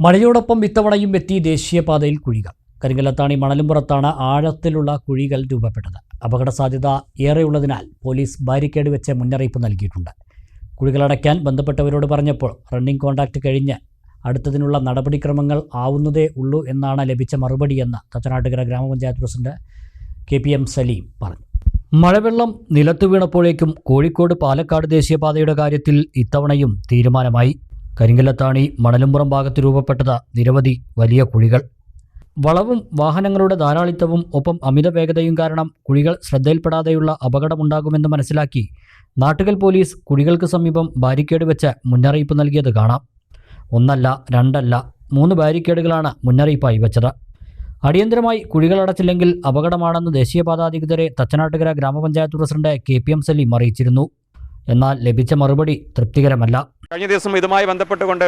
മഴയോടൊപ്പം ഇത്തവണയും എത്തി ദേശീയപാതയിൽ കുഴികൾ. കരിങ്കലത്താണി മണലുംപുറത്താണ് ആഴത്തിലുള്ള കുഴികൾ രൂപപ്പെട്ടത്. അപകട സാധ്യത ഏറെയുള്ളതിനാൽ പോലീസ് ബാരിക്കേഡ് വെച്ച് മുന്നറിയിപ്പ് നൽകിയിട്ടുണ്ട്. കുഴികളടയ്ക്കാൻ ബന്ധപ്പെട്ടവരോട് പറഞ്ഞപ്പോൾ റണ്ണിംഗ് കോൺട്രാക്റ്റ് കഴിഞ്ഞ് അടുത്തതിനുള്ള നടപടിക്രമങ്ങൾ ആവുന്നതേ ഉള്ളൂ എന്നാണ് ലഭിച്ച മറുപടിയെന്ന് തച്ചനാട്ടുകര ഗ്രാമപഞ്ചായത്ത് president K P M Saleem പറഞ്ഞു. മഴവെള്ളം നിലത്തു വീണപ്പോഴേക്കും കോഴിക്കോട് പാലക്കാട് ദേശീയപാതയുടെ കാര്യത്തിൽ ഇത്തവണയും തീരുമാനമായി. കരിങ്കല്ലത്താണി മണലുംപുറം ഭാഗത്ത് രൂപപ്പെട്ടത് നിരവധി വലിയ കുഴികൾ. വളവും വാഹനങ്ങളുടെ ധാരാളിത്തവും ഒപ്പം അമിത വേഗതയും കാരണം കുഴികൾ ശ്രദ്ധയിൽപ്പെടാതെയുള്ള അപകടമുണ്ടാകുമെന്ന് മനസ്സിലാക്കി നാട്ടുകൽ പോലീസ് കുഴികൾക്ക് സമീപം ബാരിക്കേഡ് വെച്ച് മുന്നറിയിപ്പ് നൽകിയത് കാണാം. ഒന്നല്ല രണ്ടല്ല മൂന്ന് ബാരിക്കേഡുകളാണ് മുന്നറിയിപ്പായി വെച്ചത്. അടിയന്തരമായി കുഴികൾ അടച്ചില്ലെങ്കിൽ അപകടമാണെന്ന് ദേശീയപാത അധികൃതരെ തച്ചനാട്ടുകര ഗ്രാമപഞ്ചായത്ത് president K P M Saleem അറിയിച്ചിരുന്നു. എന്നാൽ ലഭിച്ച മറുപടി തൃപ്തികരമല്ല. കഴിഞ്ഞ ദിവസം ഇതുമായി ബന്ധപ്പെട്ടുകൊണ്ട്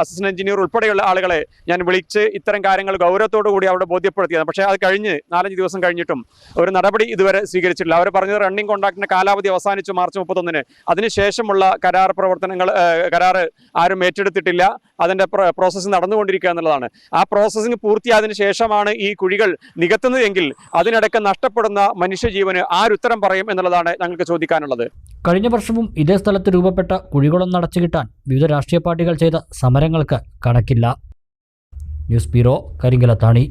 അസിസ്റ്റന്റ് എഞ്ചിനീയർ ഉൾപ്പെടെയുള്ള ആളുകളെ ഞാൻ വിളിച്ച് ഇത്തരം കാര്യങ്ങൾ ഗൗരവത്തോടു കൂടി അവിടെ ബോധ്യപ്പെടുത്തിയത് പക്ഷേ അത് കഴിഞ്ഞ് നാലഞ്ച് ദിവസം കഴിഞ്ഞിട്ടും ഒരു നടപടി ഇതുവരെ സ്വീകരിച്ചിട്ടില്ല. അവർ പറഞ്ഞത് റണ്ണിംഗ് കോൺട്രാക്ടിന്റെ കാലാവധി അവസാനിച്ചു മാർച്ച് മുപ്പത്തൊന്നിന്. അതിനുശേഷമുള്ള കരാർ പ്രവർത്തനങ്ങൾ കരാർ ആരും ഏറ്റെടുത്തിട്ടില്ല. അതിന്റെ പ്രോസസ്സ് നടന്നുകൊണ്ടിരിക്കുക എന്നുള്ളതാണ്. ആ പ്രോസസ്സിംഗ് പൂർത്തിയായതിനു ശേഷമാണ് ഈ കുഴികൾ നികത്തുന്നതെങ്കിൽ അതിനിടയ്ക്ക് നഷ്ടപ്പെടുന്ന മനുഷ്യജീവന് ആരുത്തരം പറയും എന്നുള്ളതാണ് ഞങ്ങൾക്ക് ചോദിക്കാനുള്ളത്. കഴിഞ്ഞ വർഷവും ഇതേ സ്ഥലത്ത് രൂപപ്പെട്ട കുഴികുളം നടച്ചു കിട്ടാൻ വിവിധ രാഷ്ട്രീയ പാർട്ടികൾ ചെയ്ത സമരങ്ങൾക്ക് കണക്കില്ല. News bureau Karinkallathani.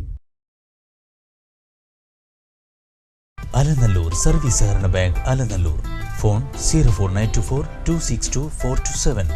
Alanallur service സഹകരണ bank Alanallur. Phone zero four nine two four two six two four two seven.